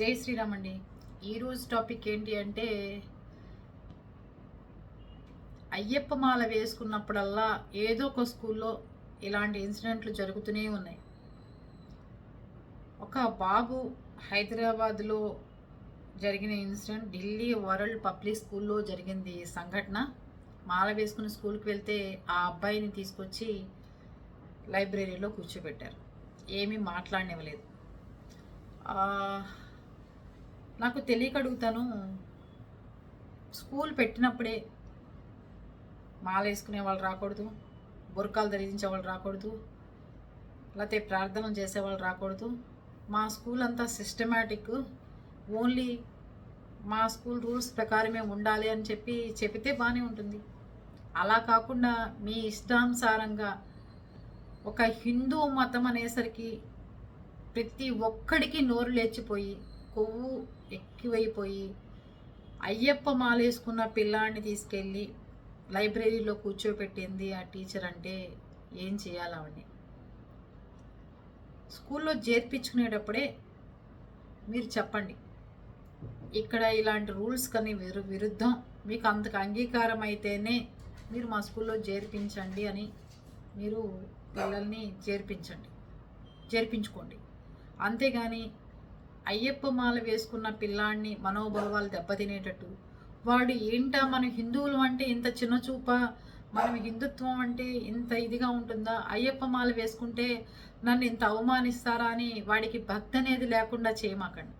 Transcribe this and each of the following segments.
జై శ్రీరామ్ అండి. ఈరోజు టాపిక్ ఏంటి అంటే అయ్యప్ప మాల వేసుకున్నప్పుడల్లా ఏదో ఒక స్కూల్లో ఇలాంటి ఇన్సిడెంట్లు జరుగుతూనే ఉన్నాయి. ఒక బాబు హైదరాబాద్లో జరిగిన ఇన్సిడెంట్ ఢిల్లీ వరల్డ్ పబ్లిక్ స్కూల్లో జరిగింది సంఘటన. మాల వేసుకుని స్కూల్కి వెళ్తే ఆ అబ్బాయిని తీసుకొచ్చి లైబ్రరీలో కూర్చోబెట్టారు. ఏమీ మాట్లాడనివ్వలేదు. నాకు తెలియక అడుగుతాను స్కూల్ పెట్టినప్పుడే మాల వేసుకునే వాళ్ళు రాకూడదు బురకాలు ధరించే వాళ్ళు రాకూడదు లేకపోతే ప్రార్థనలు చేసేవాళ్ళు రాకూడదు. మా స్కూల్ అంతా సిస్టమేటిక్ ఓన్లీ మా స్కూల్ రూల్స్ ప్రకారమే ఉండాలి అని చెప్పి చెబితే బాగానే ఉంటుంది. అలా కాకుండా మీ ఇష్టానుసారంగా ఒక హిందూ మతం అనేసరికి ప్రతి ఒక్కడికి నోరు లేచిపోయి కొవ్వు ఎక్కువైపోయి అయ్యప్ప మాలేసుకున్న పిల్లాడిని తీసుకెళ్ళి లైబ్రరీలో కూర్చోపెట్టింది ఆ టీచర్ అంటే ఏం చేయాలవని స్కూల్లో చేర్పించుకునేటప్పుడే మీరు చెప్పండి. ఇక్కడ ఇలాంటి రూల్స్ కానీ విరు విరుద్ధం. మీకు అంతకు అంగీకారం అయితేనే మీరు మా స్కూల్లో చేర్పించండి అని మీరు పిల్లల్ని చేర్పించండి. చేర్పించుకోండి. అంతేగాని అయ్యప్ప మాల వేసుకున్న పిల్లాడిని మనోభావాలు దెబ్బతినేటట్టు. వాడు ఏంటా మన హిందువులు అంటే ఇంత చిన్న చూప? మనం హిందుత్వం అంటే ఇంత ఇదిగా ఉంటుందా? అయ్యప్ప మాల వేసుకుంటే నన్ను ఇంత అవమానిస్తారా అని వాడికి భక్తి అనేది లేకుండా చేయమాకండి.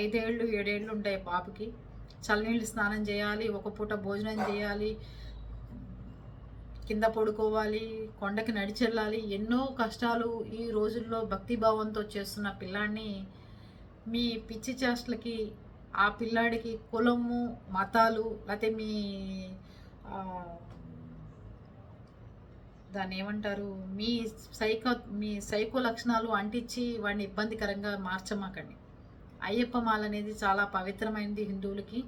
ఐదేళ్ళు ఏడేళ్ళు ఉంటాయి బాబుకి చల్లనీళ్ళు స్నానం చేయాలి ఒక పూట భోజనం చేయాలి కింద పడుకోవాలి కొండకి నడిచెళ్ళాలి. ఎన్నో కష్టాలు ఈ రోజుల్లో భక్తిభావంతో చేస్తున్న పిల్లాడిని మీ పిచ్చి చేష్టలకి ఆ పిల్లాడికి కులము మతాలు లేకపోతే మీ దాన్ని ఏమంటారు? మీ సైకో మీ సైకో లక్షణాలు అంటించి వాడిని ఇబ్బందికరంగా మార్చమాకండి. అయ్యప్ప మాల అనేది చాలా పవిత్రమైనది హిందువులకి.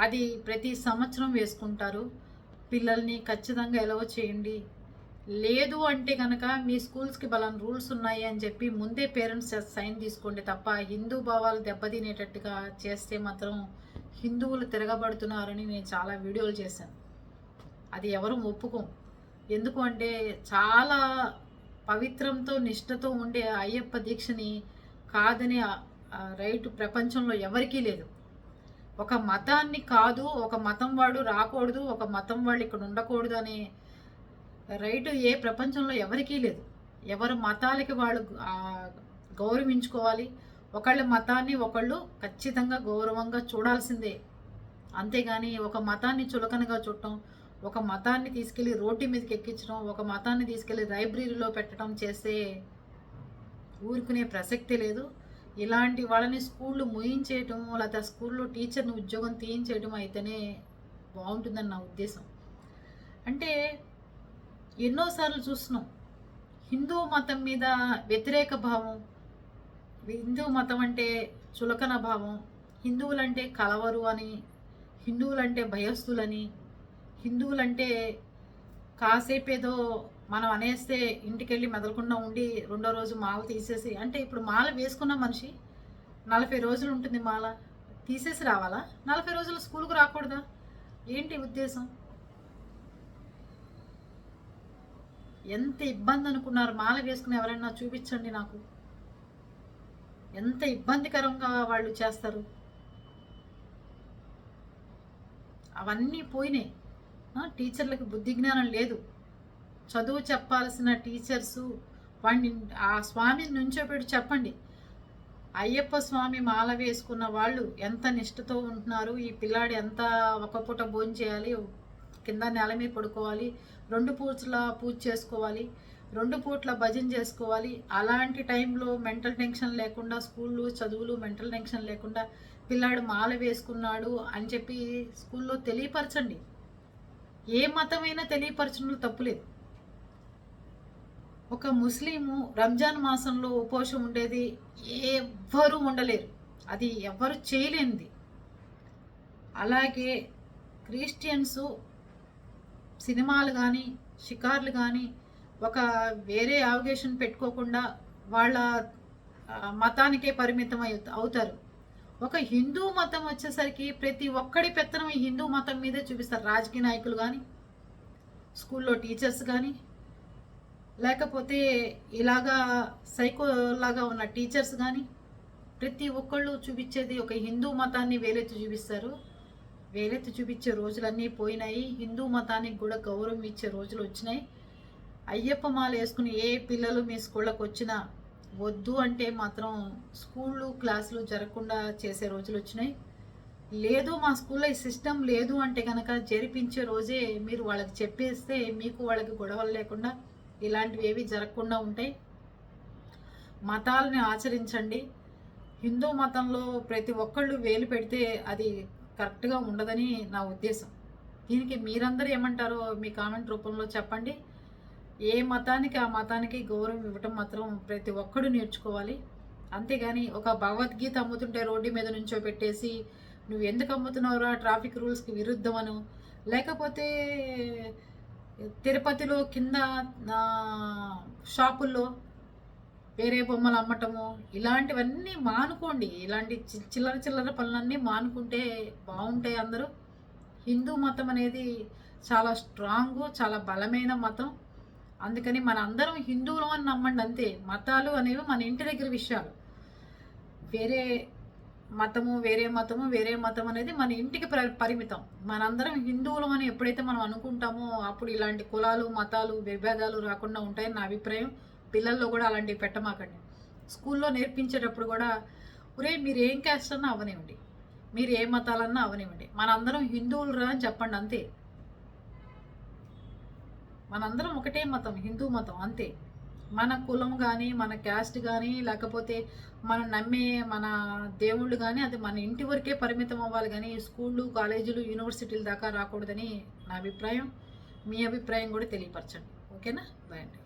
అది ప్రతి సంవత్సరం వేసుకుంటారు. పిల్లల్ని ఖచ్చితంగా ఎలవ చేయండి. లేదు అంటే కనుక మీ స్కూల్స్కి బలం రూల్స్ ఉన్నాయి అని చెప్పి ముందే పేరెంట్స్ సైన్ తీసుకోండి తప్ప హిందూ భావాలు దెబ్బతినేటట్టుగా చేస్తే మాత్రం హిందువులు తిరగబడుతున్నారని నేను చాలా వీడియోలు చేశాను. అది ఎవరు ఒప్పుకోం. ఎందుకు అంటే చాలా పవిత్రంతో నిష్ఠతో ఉండే అయ్యప్ప దీక్షని కాదని రైట్ ప్రపంచంలో ఎవరికీ లేదు. ఒక మతాన్ని కాదు ఒక మతం వాడు రాకూడదు ఒక మతం వాళ్ళు ఇక్కడ ఉండకూడదు అనే రైట్ ఏ ప్రపంచంలో ఎవరికీ లేదు. ఎవరు మతాలకి వాళ్ళు గౌరవించుకోవాలి. ఒకళ్ళ మతాన్ని ఒకళ్ళు ఖచ్చితంగా గౌరవంగా చూడాల్సిందే. అంతేగాని ఒక మతాన్ని చులకనగా చూడటం ఒక మతాన్ని తీసుకెళ్ళి రోడ్డు మీదకి ఎక్కించడం ఒక మతాన్ని తీసుకెళ్ళి లైబ్రరీలో పెట్టడం చేస్తే ఊరుకునే ప్రసక్తి లేదు. ఇలాంటి వాళ్ళని స్కూళ్ళు ముయించేయటం లేకపోతే స్కూల్లో టీచర్ని ఉద్యోగం తీయించేయటం అయితేనే బాగుంటుందని నా ఉద్దేశం. అంటే ఎన్నోసార్లు చూస్తున్నాం. హిందూ మతం మీద వ్యతిరేక భావం హిందూ మతం అంటే చులకన భావం హిందువులంటే కలవరు అని హిందువులంటే భయస్థులని హిందువులంటే కాసేపు ఏదో మనం అనేస్తే ఇంటికెళ్ళి మెదలకుండా ఉండి రెండో రోజు మాల తీసేసి అంటే ఇప్పుడు మాల వేసుకున్న మనిషి నలభై రోజులు ఉంటుంది మాల తీసేసి రావాలా? నలభై రోజులు స్కూల్కి రాకూడదా? ఏంటి ఉద్దేశం? ఎంత ఇబ్బంది అనుకున్నారు? మాల వేసుకుని ఎవరైనా చూపించండి నాకు. ఎంత ఇబ్బందికరంగా వాళ్ళు చేస్తారు? అవన్నీ పోయినాయి. టీచర్లకు బుద్ధి జ్ఞానం లేదు. చదువు చెప్పాల్సిన టీచర్సు వాడిని ఆ స్వామిని నుంచోబెట్టి చెప్పండి. అయ్యప్ప స్వామి మాల వేసుకున్న వాళ్ళు ఎంత నిష్ఠతో ఉంటున్నారు? ఈ పిల్లాడు ఎంత ఒక పూట భోజనం చేయాలి? కింద నేల మీద పడుకోవాలి రెండు పూట్ల పూజ చేసుకోవాలి రెండు పూట్ల భజన చేసుకోవాలి. అలాంటి టైంలో మెంటల్ టెన్షన్ లేకుండా స్కూళ్ళు చదువులు మెంటల్ టెన్షన్ లేకుండా పిల్లాడు మాల వేసుకున్నాడు అని చెప్పి స్కూల్లో తెలియపరచండి. ఏ మతమైనా తెలియపరచడంలో తప్పులేదు ఒక ముస్లిము రంజాన్ మాసంలో ఉపవాసం ఉండేది ఎవ్వరూ ఉండలేరు. అది ఎవ్వరు చేయలేనిది. అలాగే క్రిస్టియన్సు సినిమాలు కానీ షికార్లు కానీ ఒక వేరే అవగేషన్ పెట్టుకోకుండా వాళ్ళ మతానికే పరిమితం అయి అవుతారు. ఒక హిందూ మతం వచ్చేసరికి ప్రతి ఒక్కడి పెత్తనం ఈ హిందూ మతం మీదే చూపిస్తారు. రాజకీయ నాయకులు కానీ స్కూల్లో టీచర్స్ కానీ లేకపోతే ఇలాగా సైకో లాగా ఉన్న టీచర్స్ కానీ ప్రతి ఒక్కళ్ళు చూపించేది ఒక హిందూ మతాన్ని వేలెత్తి చూపిస్తారు. వేలెత్తి చూపించే రోజులన్నీ పోయినాయి. హిందూ మతానికి కూడా గౌరవం ఇచ్చే రోజులు వచ్చినాయి. అయ్యప్ప మాల వేసుకుని ఏ పిల్లలు మీ స్కూళ్ళకు వచ్చినా వద్దు అంటే మాత్రం స్కూళ్ళు క్లాసులు జరగకుండా చేసే రోజులు వచ్చినాయి. లేదు మా స్కూల్లో ఈ సిస్టమ్ లేదు అంటే కనుక జరిపించే రోజే మీరు వాళ్ళకి చెప్పేస్తే మీకు వాళ్ళకి గొడవలు లేకుండా ఇలాంటివి ఏవి జరగకుండా ఉంటాయి. మతాలని ఆచరించండి. హిందూ మతంలో ప్రతి ఒక్కళ్ళు వేలు పెడితే అది కరెక్ట్గా ఉండదని నా ఉద్దేశం. దీనికి మీరందరూ ఏమంటారో మీ కామెంట్ రూపంలో చెప్పండి. ఏ మతానికి ఆ మతానికి గౌరవం ఇవ్వటం మాత్రం ప్రతి ఒక్కడు నేర్చుకోవాలి. అంతేగాని ఒక భగవద్గీత అమ్ముతుంటే రోడ్డు మీద నుంచో పెట్టేసి నువ్వు ఎందుకు అమ్ముతున్నావురా? ట్రాఫిక్ రూల్స్కి విరుద్ధమను. లేకపోతే తిరుపతిలో కింద షాపుల్లో వేరే బొమ్మలు అమ్మటము ఇలాంటివన్నీ మానుకోండి. ఇలాంటి చి- చిల్లర చిల్లర పనులన్నీ మానుకుంటే బాగుంటాయి అందరూ. హిందూ మతం అనేది చాలా స్ట్రాంగ్ చాలా బలమైన మతం. అందుకని మన అందరం హిందువులు అని నమ్మండి అంతే. మతాలు అనేవి మన ఇంటి దగ్గర విషయాలు. వేరే మతము వేరే మతము వేరే మతం అనేది మన ఇంటికి పరిమితం. మనందరం హిందువులు అని ఎప్పుడైతే మనం అనుకుంటామో అప్పుడు ఇలాంటి కులాలు మతాలు విభేదాలు రాకుండా ఉంటాయని నా అభిప్రాయం. పిల్లల్లో కూడా అలాంటివి పెట్టమాకండి. స్కూల్లో నేర్పించేటప్పుడు కూడా ఒరే మీరు ఏం క్యాస్ట్ అన్నా అవనివ్వండి. మీరు ఏ మతాలన్నా అవనివ్వండి. మనందరం హిందువులు రా అని చెప్పండి అంతే. మనందరం ఒకటే మతం హిందూ మతం అంతే. మన కులం కానీ మన క్యాస్ట్ కానీ లేకపోతే మనం నమ్మే మన దేవుళ్ళు కానీ అది మన ఇంటి వరకే పరిమితం అవ్వాలి కానీ స్కూళ్ళు కాలేజీలు యూనివర్సిటీల దాకా రాకూడదని నా అభిప్రాయం. మీ అభిప్రాయం కూడా తెలియపరచండి. ఓకేనా? బాయ్ అండి.